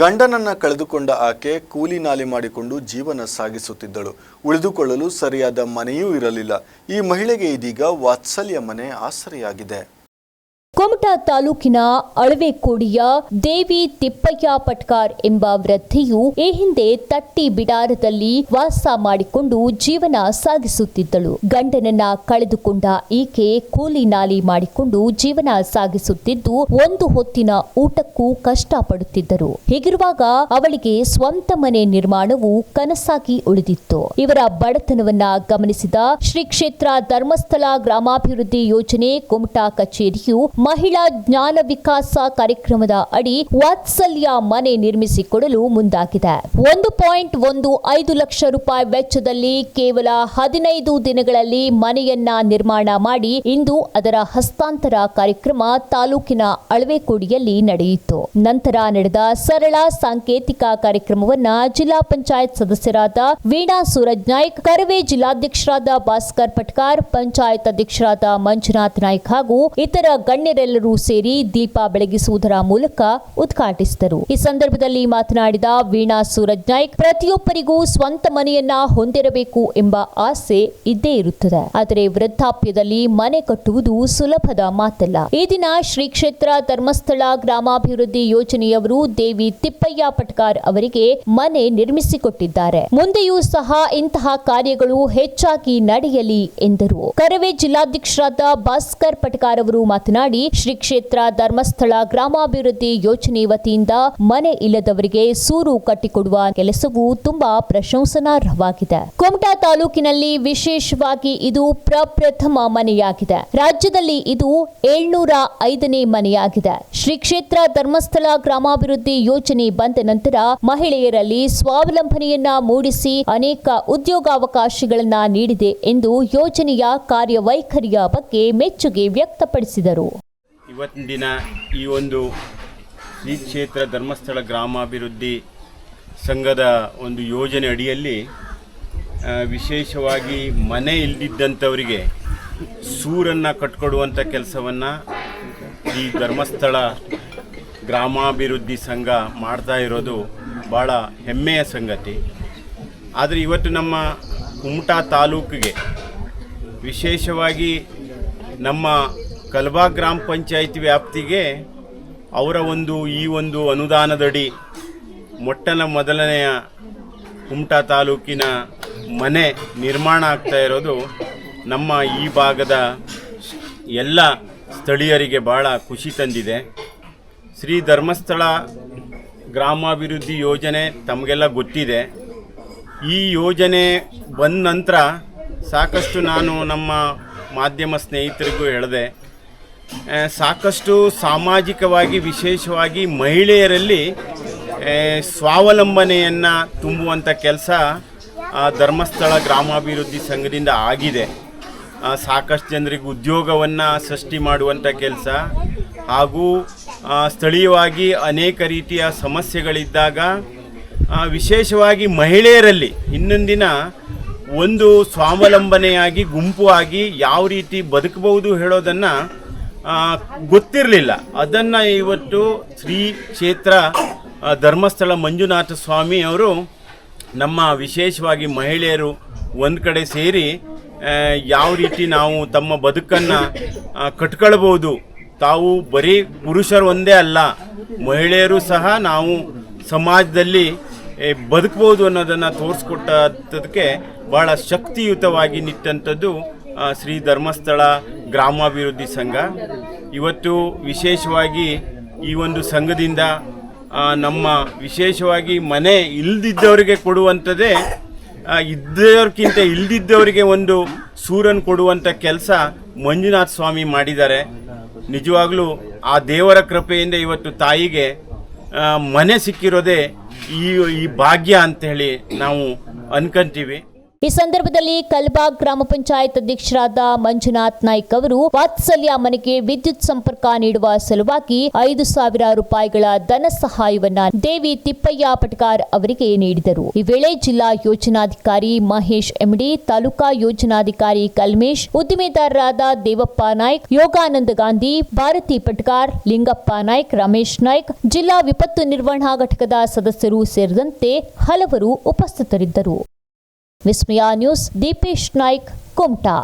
ಗಂಡನನ್ನ ಕಳೆದುಕೊಂಡ ಆಕೆ ಕೂಲಿ ನಾಲಿ ಮಾಡಿಕೊಂಡು ಜೀವನ ಸಾಗಿಸುತ್ತಿದ್ದಳು. ಉಳಿದುಕೊಳ್ಳಲು ಸರಿಯಾದ ಮನೆಯೂ ಇರಲಿಲ್ಲ. ಈ ಮಹಿಳೆಗೆ ಇದೀಗ ವಾತ್ಸಲ್ಯ ಮನೆ ಆಸರೆಯಾಗಿದೆ. ಕುಮಟಾ ತಾಲೂಕಿನ ಅಳವೆಕೋಡಿಯ ದೇವಿ ತಿಪ್ಪಯ್ಯ ಪಟ್ಕಾರ್ ಎಂಬ ವೃದ್ಧೆಯು ಈ ಹಿಂದೆ ತಟ್ಟಿ ಬಿಡಾರದಲ್ಲಿ ವಾಸ ಮಾಡಿಕೊಂಡು ಜೀವನ ಸಾಗಿಸುತ್ತಿದ್ದಳು. ಗಂಡನನ್ನ ಕಳೆದುಕೊಂಡ ಈಕೆ ಕೂಲಿ ನಾಲಿ ಮಾಡಿಕೊಂಡು ಜೀವನ ಸಾಗಿಸುತ್ತಿದ್ದು ಒಂದು ಹೊತ್ತಿನ ಊಟಕ್ಕೂ ಕಷ್ಟಪಡುತ್ತಿದ್ದರು. ಹೀಗಿರುವಾಗ ಅವಳಿಗೆ ಸ್ವಂತ ಮನೆ ನಿರ್ಮಾಣವು ಕನಸಾಗಿ ಉಳಿದಿತ್ತು. ಇವರ ಬಡತನವನ್ನ ಗಮನಿಸಿದ ಶ್ರೀ ಕ್ಷೇತ್ರ ಧರ್ಮಸ್ಥಳ ಗ್ರಾಮಾಭಿವೃದ್ಧಿ ಯೋಜನೆ ಕುಮಟಾ ಕಚೇರಿಯು ಮಹಿಳಾ ಜ್ಞಾನ ವಿಕಾಸ ಕಾರ್ಯಕ್ರಮದ ಅಡಿ ವಾತ್ಸಲ್ಯ ಮನೆ ನಿರ್ಮಿಸಿಕೊಡಲು ಮುಂದಾಗಿದೆ. ಒಂದು ಪಾಯಿಂಟ್ ಒಂದು ಐದು ಲಕ್ಷ ರೂಪಾಯಿ ವೆಚ್ಚದಲ್ಲಿ ಕೇವಲ ಹದಿನೈದು ದಿನಗಳಲ್ಲಿ ಮನೆಯನ್ನ ನಿರ್ಮಾಣ ಮಾಡಿ ಇಂದು ಅದರ ಹಸ್ತಾಂತರ ಕಾರ್ಯಕ್ರಮ ತಾಲೂಕಿನ ಅಳವೆಕೋಡಿಯಲ್ಲಿ ನಡೆಯಿತು. ನಂತರ ನಡೆದ ಸರಳ ಸಾಂಕೇತಿಕ ಕಾರ್ಯಕ್ರಮವನ್ನ ಜಿಲ್ಲಾ ಪಂಚಾಯತ್ ಸದಸ್ಯರಾದ ವೀಣಾ ಸೂರಜ್ ನಾಯ್ಕ್, ಕರವೇ ಜಿಲ್ಲಾಧ್ಯಕ್ಷರಾದ ಭಾಸ್ಕರ್ ಪಟ್ಕಾರ್, ಪಂಚಾಯತ್ ಅಧ್ಯಕ್ಷರಾದ ಮಂಜುನಾಥ್ ನಾಯ್ಕ್ ಹಾಗೂ ಇತರ ಗಣ್ಯರೆಲ್ಲರೂ ಸೇರಿ ದೀಪ ಬೆಳಗಿಸುವುದರ ಮೂಲಕ ಉದ್ಘಾಟಿಸಿದರು. ಈ ಸಂದರ್ಭದಲ್ಲಿ ಮಾತನಾಡಿದ ವೀಣಾ ಸೂರಜ್ ನಾಯ್ಕ್, ಪ್ರತಿಯೊಬ್ಬರಿಗೂ ಸ್ವಂತ ಮನೆಯನ್ನ ಹೊಂದಿರಬೇಕು ಎಂಬ ಆಸೆ ಇದ್ದೇ ಇರುತ್ತದೆ. ಆದರೆ ವೃದ್ಧಾಪ್ಯದಲ್ಲಿ ಮನೆ ಕಟ್ಟುವುದು ಸುಲಭದ ಮಾತಲ್ಲ. ಈ ದಿನ ಶ್ರೀ ಕ್ಷೇತ್ರ ಧರ್ಮಸ್ಥಳ ಗ್ರಾಮಾಭಿವೃದ್ಧಿ ಯೋಜನೆಯವರು ದೇವಿ ತಿಪ್ಪಯ್ಯ ಪಟ್ಕಾರ್ ಅವರಿಗೆ ಮನೆ ನಿರ್ಮಿಸಿಕೊಟ್ಟಿದ್ದಾರೆ. ಮುಂದೆಯೂ ಸಹ ಇಂತಹ ಕಾರ್ಯಗಳು ಹೆಚ್ಚಾಗಿ ನಡೆಯಲಿ ಎಂದರು. ಕರವೇ ಜಿಲ್ಲಾಧ್ಯಕ್ಷರಾದ ಭಾಸ್ಕರ್ ಪಟ್ಕಾರ್ ಅವರು ಮಾತನಾಡಿ ಶ್ರೀ ಕ್ಷೇತ್ರ ಧರ್ಮಸ್ಥಳ ಗ್ರಾಮಾಭಿವೃದ್ಧಿ ಯೋಜನೆ ವತಿಯಿಂದ ಮನೆ ಇಲ್ಲದವರಿಗೆ ಸೂರು ಕಟ್ಟಿಕೊಡುವ ಕೆಲಸವು ತುಂಬಾ ಪ್ರಶಂಸನಾರ್ಹವಾಗಿದೆ. ಕುಮಟಾ ತಾಲೂಕಿನಲ್ಲಿ ವಿಶೇಷವಾಗಿ ಇದು ಪ್ರಪ್ರಥಮ ಮನೆಯಾಗಿದೆ. ರಾಜ್ಯದಲ್ಲಿ ಇದು ಏಳ್ನೂರ ಐದನೇ ಮನೆಯಾಗಿದೆ. ಶ್ರೀ ಕ್ಷೇತ್ರ ಧರ್ಮಸ್ಥಳ ಗ್ರಾಮಾಭಿವೃದ್ಧಿ ಯೋಜನೆ ಬಂದ ನಂತರ ಮಹಿಳೆಯರಲ್ಲಿ ಸ್ವಾವಲಂಬನೆಯನ್ನ ಮೂಡಿಸಿ ಅನೇಕ ಉದ್ಯೋಗಾವಕಾಶಗಳನ್ನ ನೀಡಿದೆ ಎಂದು ಯೋಜನೆಯ ಕಾರ್ಯವೈಖರಿಯ ಬಗ್ಗೆ ಮೆಚ್ಚುಗೆ ವ್ಯಕ್ತಪಡಿಸಿದರು. ಇವತ್ತಿನ ದಿನ ಈ ಒಂದು ಶ್ರೀ ಕ್ಷೇತ್ರ ಧರ್ಮಸ್ಥಳ ಗ್ರಾಮಾಭಿವೃದ್ಧಿ ಸಂಘದ ಒಂದು ಯೋಜನೆ ಅಡಿಯಲ್ಲಿ ವಿಶೇಷವಾಗಿ ಮನೆ ಇಲ್ದಿದ್ದಂಥವರಿಗೆ ಸೂರನ್ನು ಕಟ್ಕೊಡುವಂಥ ಕೆಲಸವನ್ನು ಈ ಧರ್ಮಸ್ಥಳ ಗ್ರಾಮಾಭಿವೃದ್ಧಿ ಸಂಘ ಮಾಡ್ತಾ ಇರೋದು ಭಾಳ ಹೆಮ್ಮೆಯ ಸಂಗತಿ. ಆದರೆ ಇವತ್ತು ನಮ್ಮ ಕುಮಟಾ ತಾಲೂಕಿಗೆ ವಿಶೇಷವಾಗಿ ನಮ್ಮ ಕಲ್ಬಾ ಗ್ರಾಮ ಪಂಚಾಯತ್ ವ್ಯಾಪ್ತಿಗೆ ಅವರ ಒಂದು ಈ ಒಂದು ಅನುದಾನದಡಿ ಮೊಟ್ಟನ ಮೊದಲನೆಯ ಕುಮಟಾ ತಾಲೂಕಿನ ಮನೆ ನಿರ್ಮಾಣ ಆಗ್ತಾ ಇರೋದು ನಮ್ಮ ಈ ಭಾಗದ ಎಲ್ಲ ಸ್ಥಳೀಯರಿಗೆ ಭಾಳ ಖುಷಿ ತಂದಿದೆ. ಶ್ರೀ ಧರ್ಮಸ್ಥಳ ಗ್ರಾಮಾಭಿವೃದ್ಧಿ ಯೋಜನೆ ತಮಗೆಲ್ಲ ಗೊತ್ತಿದೆ. ಈ ಯೋಜನೆ ಬಂದ ನಂತರ ಸಾಕಷ್ಟು ನಾನು ನಮ್ಮ ಮಾಧ್ಯಮ ಸ್ನೇಹಿತರಿಗೂ ಹೇಳಿದೆ. ಸಾಕಷ್ಟು ಸಾಮಾಜಿಕವಾಗಿ, ವಿಶೇಷವಾಗಿ ಮಹಿಳೆಯರಲ್ಲಿ ಸ್ವಾವಲಂಬನೆಯನ್ನು ತುಂಬುವಂಥ ಕೆಲಸ ಧರ್ಮಸ್ಥಳ ಗ್ರಾಮಾಭಿವೃದ್ಧಿ ಸಂಘದಿಂದ ಆಗಿದೆ. ಸಾಕಷ್ಟು ಜನರಿಗೆ ಉದ್ಯೋಗವನ್ನು ಸೃಷ್ಟಿ ಮಾಡುವಂಥ ಕೆಲಸ ಹಾಗೂ ಸ್ಥಳೀಯವಾಗಿ ಅನೇಕ ರೀತಿಯ ಸಮಸ್ಯೆಗಳಿದ್ದಾಗ ವಿಶೇಷವಾಗಿ ಮಹಿಳೆಯರಲ್ಲಿ ಇನ್ನೊಂದಿನ ಒಂದು ಸ್ವಾವಲಂಬನೆಯಾಗಿ, ಗುಂಪು ಆಗಿ ಯಾವ ರೀತಿ ಬದುಕಬಹುದು ಹೇಳೋದನ್ನು ಗೊತ್ತಿರಲಿಲ್ಲ. ಅದನ್ನು ಇವತ್ತು ಶ್ರೀ ಕ್ಷೇತ್ರ ಧರ್ಮಸ್ಥಳ ಮಂಜುನಾಥ ಸ್ವಾಮಿ ಅವರು ನಮ್ಮ ವಿಶೇಷವಾಗಿ ಮಹಿಳೆಯರು ಒಂದು ಕಡೆ ಸೇರಿ ಯಾವ ರೀತಿ ನಾವು ತಮ್ಮ ಬದುಕನ್ನು ಕಟ್ಕೊಳ್ಬೋದು ತಾವು ಬರೀ ಪುರುಷರು ಒಂದೇ ಅಲ್ಲ ಮಹಿಳೆಯರು ಸಹ ನಾವು ಸಮಾಜದಲ್ಲಿ ಬದುಕ್ಬೋದು ಅನ್ನೋದನ್ನು ತೋರಿಸ್ಕೊಟ್ಟದಕ್ಕೆ ಭಾಳ ಶಕ್ತಿಯುತವಾಗಿ ನಿಂತಂಥದ್ದು ಆ, ಶ್ರೀ ಧರ್ಮಸ್ಥಳ ಗ್ರಾಮಾಭಿವೃದ್ಧಿ ಸಂಘ. ಇವತ್ತು ವಿಶೇಷವಾಗಿ ಈ ಒಂದು ಸಂಘದಿಂದ ನಮ್ಮ ವಿಶೇಷವಾಗಿ ಮನೆ ಇಲ್ದಿದ್ದವರಿಗೆ ಕೊಡುವಂಥದ್ದೇ ಇದ್ದವ್ರಿಗಿಂತ ಇಲ್ದಿದ್ದವರಿಗೆ ಒಂದು ಸೂರನ್ ಕೊಡುವಂಥ ಕೆಲಸ ಮಂಜುನಾಥ ಸ್ವಾಮಿ ಮಾಡಿದ್ದಾರೆ. ನಿಜವಾಗ್ಲೂ ಆ ದೇವರ ಕೃಪೆಯಿಂದ ಇವತ್ತು ತಾಯಿಗೆ ಮನೆ ಸಿಕ್ಕಿರೋದೇ ಈ ಈ ಭಾಗ್ಯ ಅಂತ ಹೇಳಿ ನಾವು ಅನ್ಕೊಂತೀವಿ. ಈ ಸಂದರ್ಭದಲ್ಲಿ ಕಲ್ಬಾಗ್ ಗ್ರಾಮ ಪಂಚಾಯತ್ ಅಧ್ಯಕ್ಷರಾದ ಮಂಜುನಾಥ್ ನಾಯ್ಕ್ ಅವರು ವಾತ್ಸಲ್ಯ ಮನೆಗೆ ವಿದ್ಯುತ್ ಸಂಪರ್ಕ ನೀಡುವ ಸಲುವಾಗಿ ಐದು ಸಾವಿರ ರೂಪಾಯಿಗಳ ಧನ ಸಹಾಯವನ್ನ ದೇವಿ ತಿಪ್ಪಯ್ಯ ಪಟ್ಕಾರ್ ಅವರಿಗೆ ನೀಡಿದರು. ಈ ವೇಳೆ ಜಿಲ್ಲಾ ಯೋಜನಾಧಿಕಾರಿ ಮಹೇಶ್ ಎಂಡಿ, ತಾಲೂಕಾ ಯೋಜನಾಧಿಕಾರಿ ಕಲ್ಮೇಶ್, ಉದ್ದಿಮೆದಾರರಾದ ದೇವಪ್ಪ ನಾಯ್ಕ್, ಯೋಗಾನಂದ ಗಾಂಧಿ, ಭಾರತಿ ಪಟ್ಕಾರ್ ಲಿಂಗಪ್ಪ ನಾಯ್ಕ್, ರಮೇಶ್ ನಾಯ್ಕ್, ಜಿಲ್ಲಾ ವಿಪತ್ತು ನಿರ್ವಹಣಾ ಘಟಕದ ಸದಸ್ಯರು ಸೇರಿದಂತೆ ಹಲವರು ಉಪಸ್ಥಿತರಿದ್ದರು. ವಿಸ್ಮಯ ನ್ಯೂಸ್ ದೀಪೇಶ್ ನಾಯ್ಕ್ ಕುಮಟಾ